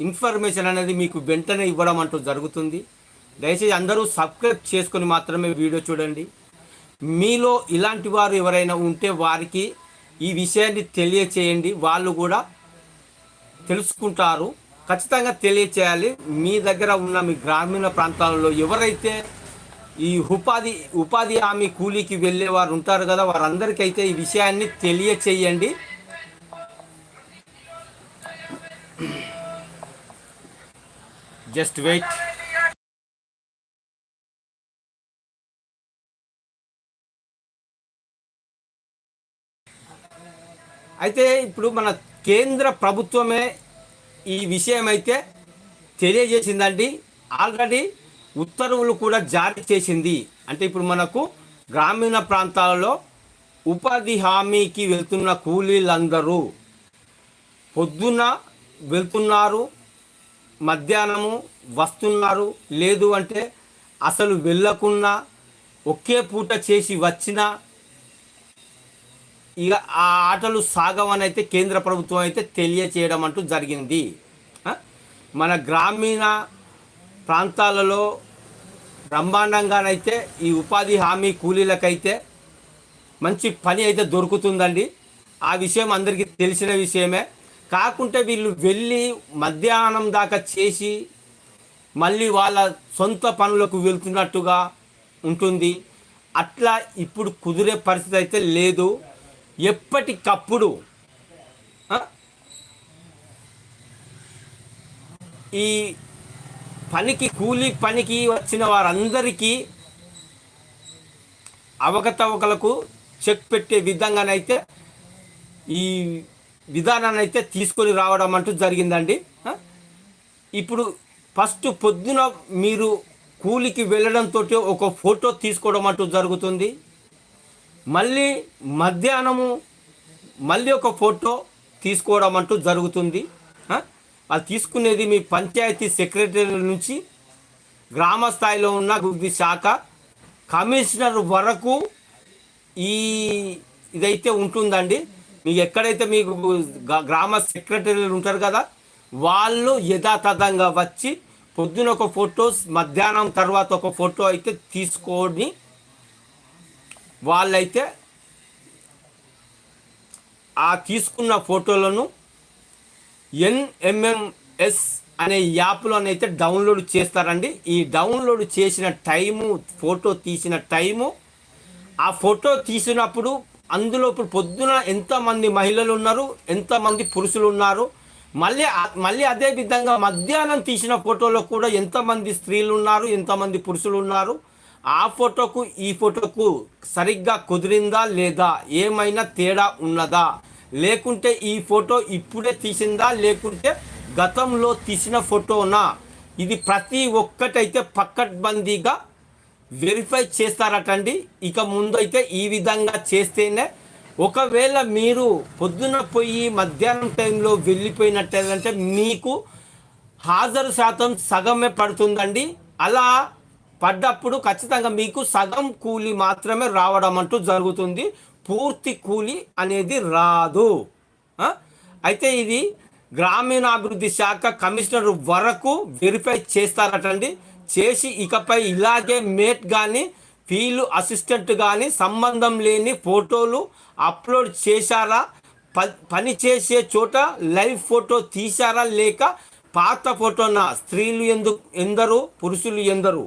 Information అనేది మీకు వెంటనే ఇవ్వడం అంటూ జరుగుతుంది. దయచేసి అందరూ సబ్స్క్రైబ్ చేసుకొని మాత్రమే వీడియో చూడండి. మీలో ఇలాంటి వారు ఎవరైనా ఉంటే వారికి ఈ విషయాన్ని తెలియచేయండి. వాళ్ళు కూడా తెలుసుకుంటారు. ఖచ్చితంగా తెలియచేయాలి. మీ దగ్గర ఉన్న మీ గ్రామీణ ప్రాంతాలలో ఎవరైతే ఈ ఉపాధి ఉపాధి హామీ కూలీకి వెళ్ళే వారు ఉంటారు కదా వారందరికైతే ఈ విషయాన్ని తెలియచేయండి. జస్ట్ వెయిట్ అయితే ఇప్పుడు మన కేంద్ర ప్రభుత్వమే ఈ విషయం అయితే తెలియజేసిందండి. ఆల్రెడీ ఉత్తర్వులు కూడా జారీ చేసింది. అంటే ఇప్పుడు మనకు గ్రామీణ ప్రాంతాలలో ఉపాధి హామీకి వెళ్తున్న కూలీలందరూ పొద్దున్న వెళ్తున్నారు మధ్యాహ్నము వస్తున్నారు లేదు అంటే అసలు వెళ్ళకున్నా ఒకే పూట చేసి వచ్చినా ఇక ఆ ఆటలు సాగవని అయితే కేంద్ర ప్రభుత్వం అయితే తెలియచేయడం అంటూ జరిగింది. మన గ్రామీణ ప్రాంతాలలో బ్రహ్మాండంగానైతే ఈ ఉపాధి హామీ కూలీలకైతే మంచి పని అయితే దొరుకుతుందండి. ఆ విషయం అందరికీ తెలిసిన విషయమే. కాకుంటే వీళ్ళు వెళ్ళి మధ్యాహ్నం దాకా చేసి మళ్ళీ వాళ్ళ సొంత పనులకు వెళ్తున్నట్టుగా ఉంటుంది. అట్లా ఇప్పుడు కుదిరే పరిస్థితి అయితే లేదు. ఎప్పటికప్పుడు ఈ పనికి కూలీ పనికి వచ్చిన వారందరికీ అవకతవకలకు చెక్ పెట్టే విధంగానైతే ఈ విధానాన్ని అయితే తీసుకొని రావడం అంటూ జరిగిందండి. ఇప్పుడు ఫస్ట్ పొద్దున మీరు కూలికి వెళ్ళడంతో ఒక ఫోటో తీసుకోవడం అంటూ జరుగుతుంది. మళ్ళీ మధ్యాహ్నము మళ్ళీ ఒక ఫోటో తీసుకోవడం అంటూ జరుగుతుంది. అది తీసుకునేది మీ పంచాయతీ సెక్రటరీ నుంచి గ్రామ స్థాయిలో ఉన్న అభివృద్ధి శాఖ. కమిషనర్ వరకు ఈ ఇదైతే ఉంటుందండి. మీకు ఎక్కడైతే మీకు గ- గ్రామ సెక్రటరీలు ఉంటారు కదా వాళ్ళు యథాతథంగా వచ్చి పొద్దున ఒక ఫోటోస్ మధ్యాహ్నం తర్వాత ఒక ఫోటో అయితే తీసుకొని వాళ్ళైతే ఆ తీసుకున్న ఫోటోలను ఎన్ఎంఎంఎస్ అనే యాప్లోనైతే డౌన్లోడ్ చేస్తారండి. ఈ డౌన్లోడ్ చేసిన టైము ఫోటో తీసిన టైము ఆ ఫోటో తీసినప్పుడు అందులో ఇప్పుడు పొద్దున ఎంతమంది మహిళలు ఉన్నారు ఎంతమంది పురుషులు ఉన్నారు మళ్ళీ మళ్ళీ అదే విధంగా మధ్యాహ్నం తీసిన ఫోటోలో కూడా ఎంతమంది స్త్రీలు ఉన్నారు ఎంతమంది పురుషులు ఉన్నారు ఆ ఫోటోకు ఈ ఫోటోకు సరిగ్గా కుదిరిందా లేదా ఏమైనా తేడా ఉన్నదా? లేకుంటే ఈ ఫోటో ఇప్పుడే తీసిందా? లేకుంటే గతంలో తీసిన ఫోటోనా? ఇది ప్రతి ఒక్కటైతే పక్కడ్బందీగా వెరిఫై చేస్తారటండి. ఇక ముందు అయితే ఈ విధంగా చేస్తేనే ఒకవేళ మీరు పొద్దున పోయి మధ్యాహ్నం టైంలో వెళ్ళిపోయినట్టేదంటే మీకు హాజరు శాతం సగమే పడుతుందండి. అలా పడ్డప్పుడు ఖచ్చితంగా మీకు సగం కూలి మాత్రమే రావడం అంటూ జరుగుతుంది. పూర్తి కూలి అనేది రాదు. అయితే ఇది గ్రామీణాభివృద్ధి శాఖ కమిషనర్ వరకు వెరిఫై చేస్తారటండి. చేసి ఇకపై ఇలాగే మేట్ కానీ ఫీల్డ్ అసిస్టెంట్ కానీ సంబంధం లేని ఫోటోలు అప్లోడ్ చేశారా? ప- పని చేసే చోట లైవ్ ఫోటో తీశారా లేక పాత ఫోటోన? స్త్రీలు ఎందు ఎందరు పురుషులు ఎందరు?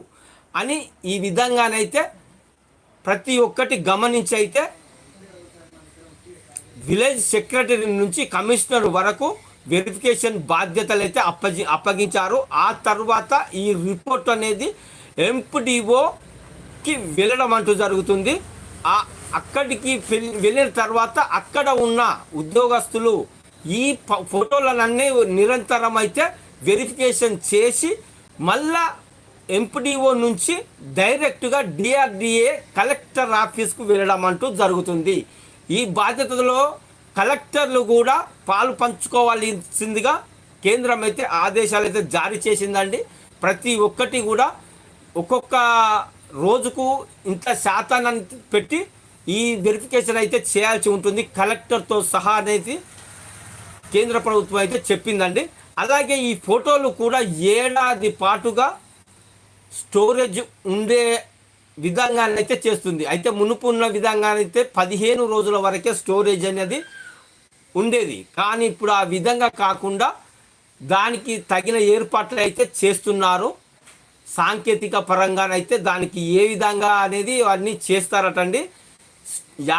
అని ఈ విధంగానైతే ప్రతి ఒక్కటి గమనించి అయితే విలేజ్ సెక్రటరీ నుంచి కమిషనర్ వరకు వెరిఫికేషన్ బాధ్యతలు అయితే అప్పగి అప్పగించారు. ఆ తర్వాత ఈ రిపోర్ట్ అనేది ఎంపీడీఓకి వెళ్ళడం అంటూ జరుగుతుంది. ఆ అక్కడికి వెళ్ళిన తర్వాత అక్కడ ఉన్న ఉద్యోగస్తులు ఈ ఫోటోలన్నీ నిరంతరం అయితే వెరిఫికేషన్ చేసి మళ్ళా ఎంపీడీఓ నుంచి డైరెక్ట్గా డిఆర్డిఏ కలెక్టర్ ఆఫీస్కు వెళ్ళడం అంటూ జరుగుతుంది. ఈ బాధ్యతలో కలెక్టర్లు కూడా పాలు పంచుకోవాల్సిందిగా కేంద్రం అయితే ఆదేశాలు అయితే జారీ చేసిందండి. ప్రతి ఒక్కటి కూడా ఒక్కొక్క రోజుకు ఇంత శాతాన్ని పెట్టి ఈ వెరిఫికేషన్ అయితే చేయాల్సి ఉంటుంది. కలెక్టర్తో సహా అనేది కేంద్ర ప్రభుత్వం అయితే చెప్పిందండి. అలాగే ఈ ఫోటోలు కూడా ఏడాది పాటుగా స్టోరేజ్ ఉండే విధంగానైతే చేస్తుంది. అయితే మునుపు ఉన్న విధంగానైతే పదిహేను రోజుల వరకే స్టోరేజ్ అనేది ఉండేది. కానీ ఇప్పుడు ఆ విధంగా కాకుండా దానికి తగిన ఏర్పాట్లు అయితే చేస్తున్నారు. సాంకేతిక పరంగానైతే దానికి ఏ విధంగా అనేది అన్నీ చేస్తారటండి.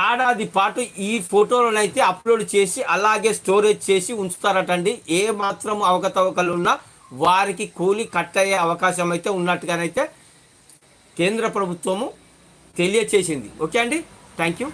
ఏడాది పాటు ఈ ఫోటోలను అయితే అప్లోడ్ చేసి అలాగే స్టోరేజ్ చేసి ఉంచుతారటండి. ఏ మాత్రం అవకతవకలు ఉన్నా వారికి కూలి కట్ అయ్యే అవకాశం అయితే ఉన్నట్టుగానైతే కేంద్ర ప్రభుత్వము తెలియచేసింది. ఓకే అండి? Thank you.